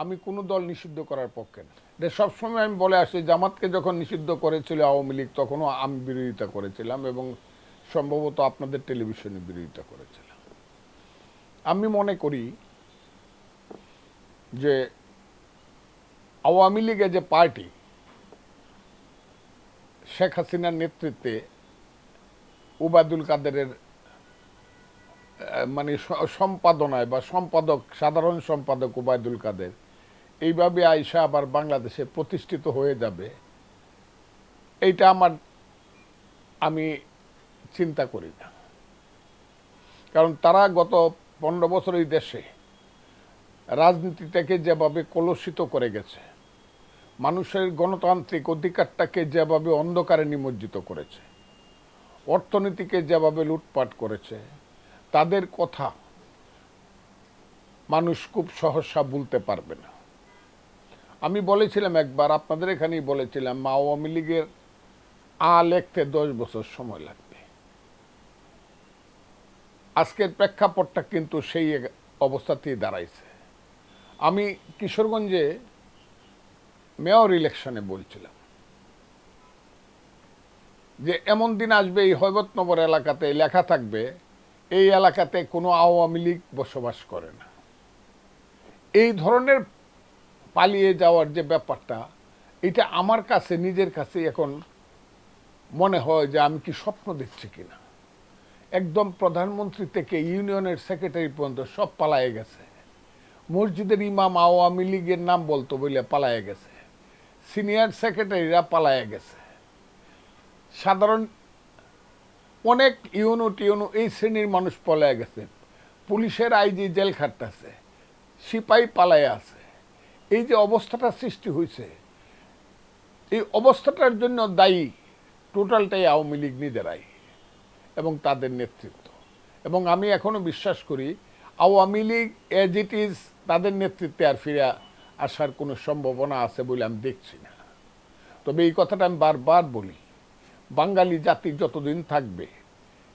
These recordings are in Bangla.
আমি কোনো দল নিষিদ্ধ করার পক্ষে না। এটা সবসময় আমি বলে আসছি জামাতকে যখন নিষিদ্ধ করেছিল আওয়ামী লীগ, তখনও আমি বিরোধিতা করেছিলাম এবং সম্ভবত আপনাদের টেলিভিশনে বিরোধিতা করেছিলাম। আমি মনে করি যে আওয়ামী লীগের যে পার্টি, শেখ হাসিনার নেতৃত্বে উবায়দুল কাদেরের মানে সম্পাদনায় বা সম্পাদক, সাধারণ সম্পাদক উবায়দুল কাদের এইভাবে আয়সা আবার বাংলাদেশে প্রতিষ্ঠিত হয়ে যাবে, এইটা আমার, আমি চিন্তা করি না। কারণ তারা গত পনেরো বছর এই দেশে রাজনীতিটাকে যেভাবে কলুষিত করে গেছে, মানুষের গণতান্ত্রিক অধিকারটাকে যেভাবে অন্ধকারে নিমজ্জিত করেছে, অর্থনীতিকে যেভাবে লুটপাট করেছে, তাদের কথা মানুষ খুব সহসা বলতে পারবে না। আমি বলেছিলাম একবার, আপনাদের এখানেই বলেছিলাম আওয়ামী লীগের আ লিখতে দশ বছর সময় লাগবে। আজকের প্রেক্ষাপটটা কিন্তু সেই অবস্থাতেই দাঁড়াইছে। আমি কিশোরগঞ্জে মেয়র ইলেকশনে বলছিলাম যে, এমন দিন আসবে এই হৈবতনগর এলাকাতে লেখা থাকবে, এই এলাকাতে কোনো আওয়ামী লীগ বসবাস করে না। এই ধরনের পালিয়ে যাওয়ার যে ব্যাপারটা, এটা আমার কাছে, নিজের কাছে এখন মনে হয় যে আমি কি স্বপ্ন দেখছি কিনা। একদম প্রধানমন্ত্রী থেকে ইউনিয়নের সেক্রেটারি পর্যন্ত সব পালায়ে গেছে। মসজিদের ইমাম আওয়ামী লীগের নাম বলতো বলে পালায়ে গেছে। সিনিয়র সেক্রেটারিরা পালায়ে গেছে। সাধারণ অনেক ইউনো টিউনো এই শ্রেণির মানুষ পলায় গেছে। পুলিশের আইজি জেল খাটতেছে। সিপাই পালায় আছে। এই যে অবস্থাটা সৃষ্টি হয়েছে, এই অবস্থাটার জন্য দায়ী টোটালটাই আওয়ামী লীগ নিজেরাই এবং তাদের নেতৃত্ব। এবং আমি এখনও বিশ্বাস করি, Awami League as it is তাদের নেতৃত্বে আর ফিরে আসার কোনো সম্ভাবনা আছে বলে আমি দেখছি না। তবে এই কথাটা আমি বারবার বলি, বাঙালি জাতি যতদিন থাকবে,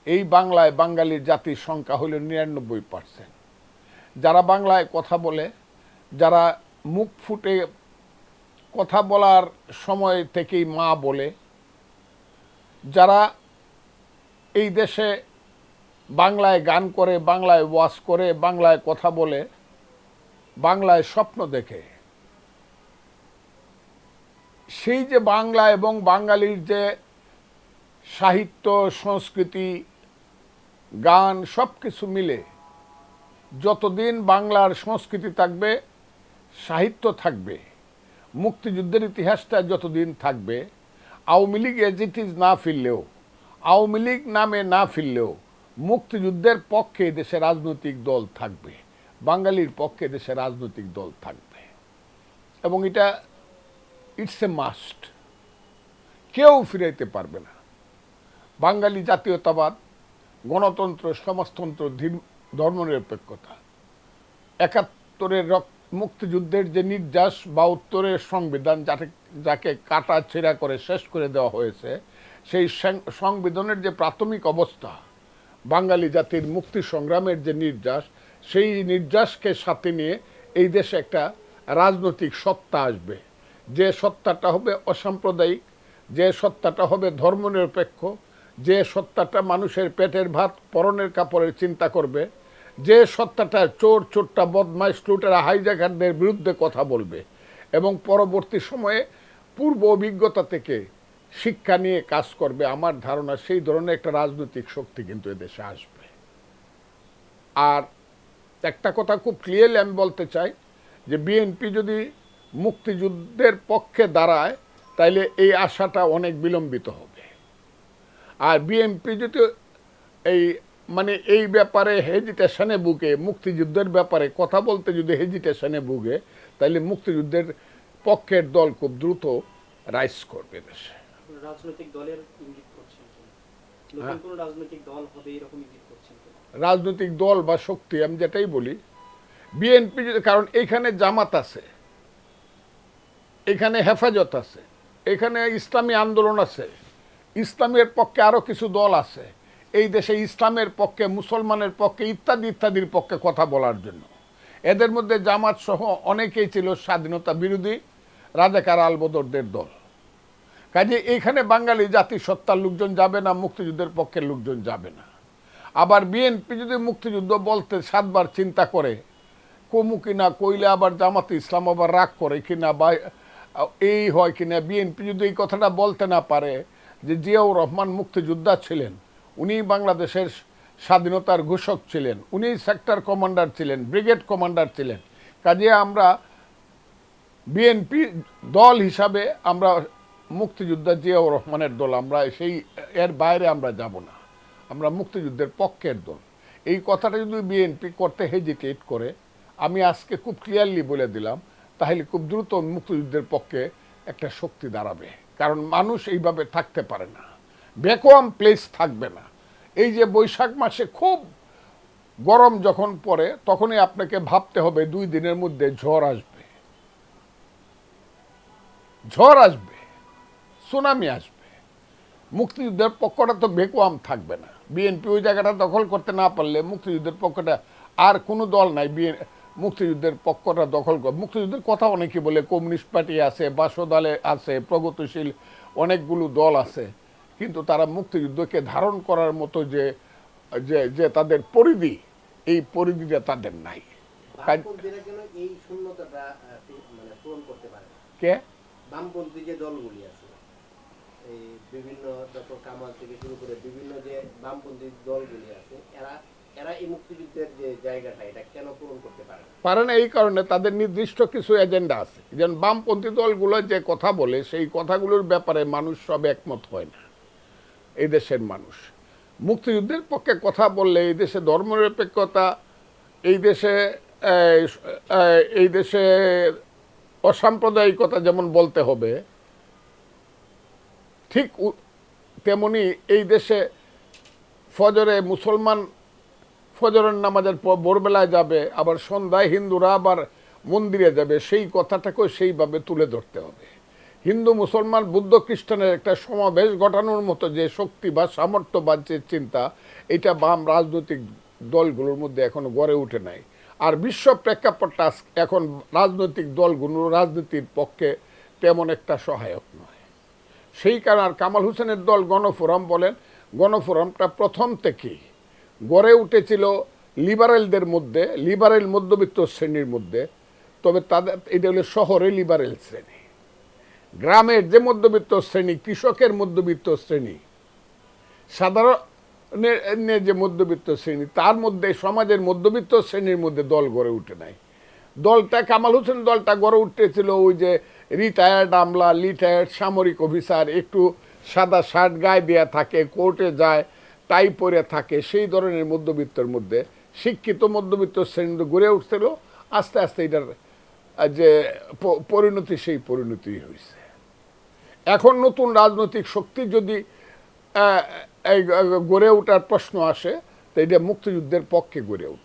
এই বাংলায় বাঙালির জাতির সংখ্যা হলো নিরানব্বই পার্সেন্ট যারা বাংলায় কথা বলে, যারা মুখ ফুটে কথা বলার সময় থেকেই মা বলে, যারা এই দেশে বাংলায় গান করে, বাংলায় ওয়াজ করে, বাংলায় কথা বলে, বাংলায় স্বপ্ন দেখে, সেই যে বাংলা এবং বাঙালির যে সাহিত্য, সংস্কৃতি, গান সব কিছু মিলে যতদিন বাংলার সংস্কৃতি থাকবে সাহিত্য থাকবে, মুক্তিযুদ্ধের ইতিহাসটা যতদিন থাকবে, Awami League as it is না ফিরলেও, আওয়ামী লীগ নামে না ফিরলেও মুক্তিযুদ্ধের পক্ষে দেশে রাজনৈতিক দল থাকবে, বাঙালির পক্ষে দেশে রাজনৈতিক দল থাকবে। এবং এটা ইটস এ মাস্ট কেউ ফিরাইতে পারবে না। বাঙালি জাতীয়তাবাদ, গণতন্ত্র, সমাজতন্ত্র, ধীর- ধর্মনিরপেক্ষতা, একাত্তরের রক- মুক্তিযুদ্ধের যে নির্যাস বা উত্তরের সংবিধান যাকে যাকে কাটা ছেঁড়া করে শেষ করে দেওয়া হয়েছে, সেই সংবিধানের যে প্রাথমিক অবস্থা, বাঙালি জাতির মুক্তি সংগ্রামের যে নির্যাস, সেই নির্যাসকে সাথে নিয়ে এই দেশে একটা রাজনৈতিক সত্তা আসবে। যে সত্তাটা হবে অসাম্প্রদায়িক, যে সত্তাটা হবে ধর্মনিরপেক্ষ, যে সত্তাটা মানুষের পেটের ভাত, পরনের কাপড়ের চিন্তা করবে যে সত্তাটা চোর, চোরটা বদমাইশ, লুটেরা, হাইজাকারদের বিরুদ্ধে কথা বলবে এবং পরবর্তী সময়ে পূর্ব অভিজ্ঞতা থেকে শিক্ষা নিয়ে কাজ করবে, আমার ধারণা সেই ধরনের একটা রাজনৈতিক শক্তি কিন্তু এদেশে আসবে। আর একটা কথা খুব ক্লিয়ারলি আমি বলতে চাই, যে বিএনপি যদি মুক্তিযুদ্ধের পক্ষে দাঁড়ায়, তাইলে এই আশাটা অনেক বিলম্বিত হবে। আর বিএনপি যদি এই মানে এই ব্যাপারে হেজিটেশনে বুকে মুক্তিযুদ্ধের ব্যাপারে কথা বলতে যদি হেজিটেশনে বুকে তাইলে মুক্তিযুদ্ধের পক্ষের দল খুব দ্রুত রাইজ করবে দেশে রাজনৈতিক দলের ইঙ্গিত করছেন কিনা? নতুন হ্যাঁ। রাজনৈতিক দল হবে এরকম ইঙ্গিত করছেন রাজনৈতিক দল বা শক্তি আমি যেটাই বলি বিএনপি কারণ এইখানে জামাত আছে এখানে হেফাজত আছে এখানে ইসলামী আন্দোলন আছে ইসলামের পক্ষে আরও কিছু দল আছে এই দেশে ইসলামের পক্ষে, মুসলমানের পক্ষে, ইত্যাদি, ইত্যাদির পক্ষে কথা বলার জন্য। এদের মধ্যে জামাত সহ অনেকেই ছিল স্বাধীনতা বিরোধী, রাজাকার আলবদরদের দল। কাজে এখানে বাঙালি জাতিসত্তার লোকজন যাবে না, মুক্তিযুদ্ধের পক্ষের লোকজন যাবে না। আবার বিএনপি যদি মুক্তিযুদ্ধ বলতে সাতবার চিন্তা করে, কমু কিনা কইলে আবার জামাতে ইসলাম আবার রাগ করে কিনা বা এই হয় কিনা বিএনপি যদি এই কথাটা বলতে না পারে যে জিয়াউর রহমান মুক্তিযোদ্ধা ছিলেন উনি বাংলাদেশের স্বাধীনতার ঘোষক ছিলেন, উনি সেক্টর কমান্ডার ছিলেন ব্রিগেড কমান্ডার ছিলেন। কাজে আমরা বিএনপি দল হিসাবে আমরা মুক্তিযোদ্ধা জিয়াউর রহমানের দল, আমরা সেই এর বাইরে আমরা যাব না। আমরা মুক্তিযুদ্ধের পক্ষের দল। এই কথাটা যদি বিএনপি করতে হেজিটেট করে, আমি আজকে খুব ক্লিয়ারলি বলে দিলাম, তাহলে খুব দ্রুত মুক্তিযুদ্ধের পক্ষে একটা শক্তি দাঁড়াবে। কারণ মানুষ এইভাবে থাকতে পারে না। ভ্যাকুয়াম প্লেস থাকবে না। এই যে বৈশাখ মাসে খুব গরম যখন পড়ে, তখনই আপনাকে ভাবতে হবে দুই দিনের মধ্যে ঝড় আসবে। ঝড় আসবে, সুনামি আসবে। মুক্তিযুদ্ধের পক্ষটা তো ভেকুয়াম থাকবে না। বিএনপি ওই জায়গাটা দখল করতে না পারলে মুক্তিযুদ্ধের পক্ষটা আর কোনো দল নাই। বিএন মুক্তিযুদ্ধের পক্ষটা দখল করে মুক্তিযুদ্ধের কথা অনেকে বলে কমিউনিস্ট পার্টি আছে, বাসদলে আছে, প্রগতিশীল অনেকগুলো দল আছে। কিন্তু তারা মুক্তিযুদ্ধকে ধারণ করার মতো যে যে যে তাদের পরিধি এই পরিধিটা তাদের নাই। মানে? কে? বামপন্থী যে দলগুলি আছে এই বিভিন্ন ডক্টর কামাল থেকে শুরু করে বিভিন্ন যে বামপন্থী দলগুলি আছে এরা এরা এই মুক্তিযুদ্ধের যে জায়গাটা এটা কেন পূরণ করতে পারে পারে না এই কারণে তাদের নির্দিষ্ট কিছু এজেন্ডা আছে। যেমন বামপন্থী দলগুলো যে কথা বলে সেই কথাগুলোর ব্যাপারে মানুষ সব একমত হয় না। এই দেশের মানুষ। মুক্তিযুদ্ধের পক্ষে কথা বললে এই দেশে ধর্মনিরপেক্ষতা এই দেশে এই, দেশে অসাম্প্রদায়িকতা যেমন বলতে হবে ঠিক তেমনি এই দেশে ফজরে মুসলমান ফজরের নামাজের পর ভোরবেলায় যাবে আবার সন্ধ্যায় হিন্দুরা আবার মন্দিরে যাবে সেই কথাটাকেও সেইভাবে তুলে ধরতে হবে। হিন্দু, মুসলমান, বুদ্ধ, খ্রিস্টানের একটা সমাবেশ ঘটানোর মতো যে শক্তি বা সামর্থ্য বা যে চিন্তা, এটা বাম রাজনৈতিক দলগুলোর মধ্যে এখনও গড়ে উঠে নাই। আর বিশ্ব প্রেক্ষাপটটা এখন রাজনৈতিক দলগুলো রাজনীতির পক্ষে তেমন একটা সহায়ক নয়। সেই কারণে আর কামাল হোসেনের দল গণফোরাম বলেন, গণফোরামটা প্রথম থেকেই গড়ে উঠেছিল লিবারেলদের মধ্যে, লিবারেল মধ্যবিত্ত শ্রেণির মধ্যে। তবে তাদের, এটা হলো শহরে লিবারেল শ্রেণি। গ্রামের যে মধ্যবিত্ত শ্রেণি, কৃষকের মধ্যবিত্ত শ্রেণি, সাধারণের যে মধ্যবিত্ত শ্রেণি, তার মধ্যে সমাজের মধ্যবিত্ত শ্রেণির মধ্যে দল গড়ে উঠে নাই। দলটা কামাল হোসেন দলটা গড়ে উঠেছিল ওই যে রিটায়ার্ড আমলা রিটায়ার্ড সামরিক অফিসার, একটু সাদা শার্ট, গায়ে দেয়া থাকে, কোর্টে যায়, টাই পরে থাকে, সেই ধরনের মধ্যবিত্তের মধ্যে শিক্ষিত মধ্যবিত্ত শ্রেণি গড়ে উঠছিল। আস্তে আস্তে এটার যে পরিণতি, সেই পরিণতি হয়েছে এখন নতুন রাজনৈতিক শক্তি যদি গড়ে ওঠার প্রশ্ন আসে, তো এটা মুক্তিযুদ্ধের পক্ষে গড়ে উঠবে।